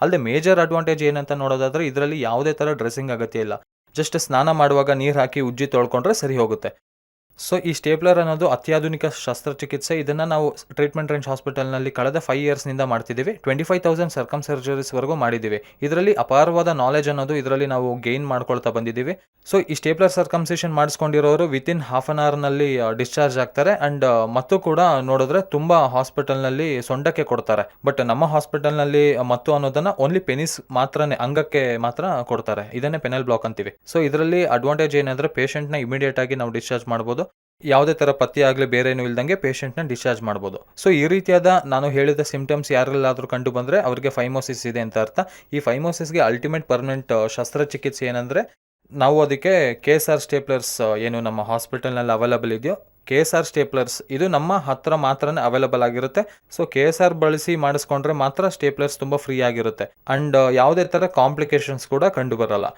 ಅಲ್ಲದೆ major advantage ಏನಂತ ನೋಡೋದಾದರೆ, ಇದರಲ್ಲಿ ಯಾವುದೇ ಥರ ಡ್ರೆಸ್ಸಿಂಗ್ ಅಗತ್ಯ ಇಲ್ಲ. ಜಸ್ಟ್ ಸ್ನಾನ ಮಾಡುವಾಗ ನೀರು ಹಾಕಿ ಉಜ್ಜಿ ತೊಳ್ಕೊಂಡ್ರೆ ಸರಿ ಹೋಗುತ್ತೆ. ಸೊ ಈ ಸ್ಟೇಪ್ಲರ್ ಅನ್ನೋದು ಅತ್ಯಾಧುನಿಕ ಶಸ್ತ್ರಚಿಕಿತ್ಸೆ. ಇದನ್ನು ನಾವು ಟ್ರೀಟ್ಮೆಂಟ್ ರೇಂಜ್ ಹಾಸ್ಪಿಟಲ್ನಲ್ಲಿ ಕಳೆದ ಫೈವ್ ಇಯರ್ಸ್ನಿಂದ ಮಾಡ್ತಿದ್ದೀವಿ. ಟ್ವೆಂಟಿ ಫೈವ್ ತೌಸಂಡ್ ಸರ್ಕಮ್ ಸರ್ಜರೀಸ್ವರೆಗೂ ಮಾಡಿದ್ದೀವಿ. ಇದರಲ್ಲಿ ಅಪಾರವಾದ ನಾಲೆಜ್ ಅನ್ನೋದು ಇದರಲ್ಲಿ ನಾವು ಗೇನ್ ಮಾಡ್ಕೊಳ್ತಾ ಬಂದಿದ್ದೀವಿ. ಸೊ ಈ ಸ್ಟೇಪ್ಲರ್ ಸರ್ಕಮ್ಸೇಷನ್ ಮಾಡಿಸ್ಕೊಂಡಿರೋರು ವಿತಿನ್ ಹಾಫ್ ಅನ್ ಅವರ್ನಲ್ಲಿ ಡಿಸ್ಚಾರ್ಜ್ ಆಗ್ತಾರೆ. ಆ್ಯಂಡ್ ಮತ್ತು ಕೂಡ ನೋಡಿದ್ರೆ ತುಂಬ ಹಾಸ್ಪಿಟಲ್ನಲ್ಲಿ ಸೊಂಡಕ್ಕೆ ಕೊಡ್ತಾರೆ. ಬಟ್ ನಮ್ಮ ಹಾಸ್ಪಿಟಲ್ನಲ್ಲಿ ಮತ್ತು ಅನ್ನೋದನ್ನ ಓನ್ಲಿ ಪೆನಿಸ್ ಮಾತ್ರನೇ, ಅಂಗಕ್ಕೆ ಮಾತ್ರ ಕೊಡ್ತಾರೆ. ಇದನ್ನೇ ಪೆನಲ್ ಬ್ಲಾಕ್ ಅಂತೀವಿ. ಸೊ ಇದರಲ್ಲಿ ಅಡ್ವಾಂಟೇಜ್ ಏನಂದ್ರೆ ಇಮಿಡಿಯೇಟ್ ಆಗಿ ನಾವು ಡಿಸ್ಚಾರ್ಜ್ ಮಾಡ್ಬೋದು. ಯಾವುದೇ ಥರ ಪತ್ತೆ ಆಗಲಿ, ಬೇರೆ ಏನೂ ಇಲ್ದಂಗೆ ಪೇಷಂಟ್ನ ಡಿಸ್ಚಾರ್ಜ್ ಮಾಡ್ಬೋದು. ಸೊ ಈ ರೀತಿಯಾದ ನಾನು ಹೇಳಿದ ಸಿಂಪ್ಟಮ್ಸ್ ಯಾರಲ್ಲಾದರೂ ಕಂಡು ಬಂದರೆ ಅವರಿಗೆ ಫೈಮೋಸಿಸ್ ಇದೆ ಅಂತ ಅರ್ಥ. ಈ ಫೈಮೋಸಿಸ್ಗೆ ಅಲ್ಟಿಮೇಟ್ ಪರ್ಮನೆಂಟ್ ಶಸ್ತ್ರಚಿಕಿತ್ಸೆ ಏನಂದರೆ ನಾವು ಅದಕ್ಕೆ ಕೆ ಎಸ್ ಆರ್ ಸ್ಟೇಪ್ಲರ್ಸ್ ಏನು ನಮ್ಮ ಹಾಸ್ಪಿಟಲ್ನಲ್ಲಿ ಅವೈಲಬಲ್ ಇದೆಯೋ ಕೆ ಎಸ್ ಆರ್ ಸ್ಟೇಪ್ಲರ್ಸ್ ಇದು ನಮ್ಮ ಹತ್ರ ಮಾತ್ರನೇ ಅವೈಲಬಲ್ ಆಗಿರುತ್ತೆ. ಸೊ ಕೆ ಎಸ್ ಆರ್ ಬಳಸಿ ಮಾಡಿಸ್ಕೊಂಡ್ರೆ ಮಾತ್ರ ಸ್ಟೇಪ್ಲರ್ಸ್ ತುಂಬ ಫ್ರೀ ಆಗಿರುತ್ತೆ. ಅಂಡ್ ಯಾವುದೇ ಥರ ಕಾಂಪ್ಲಿಕೇಶನ್ಸ್ ಕೂಡ ಕಂಡು ಬರಲ್ಲ.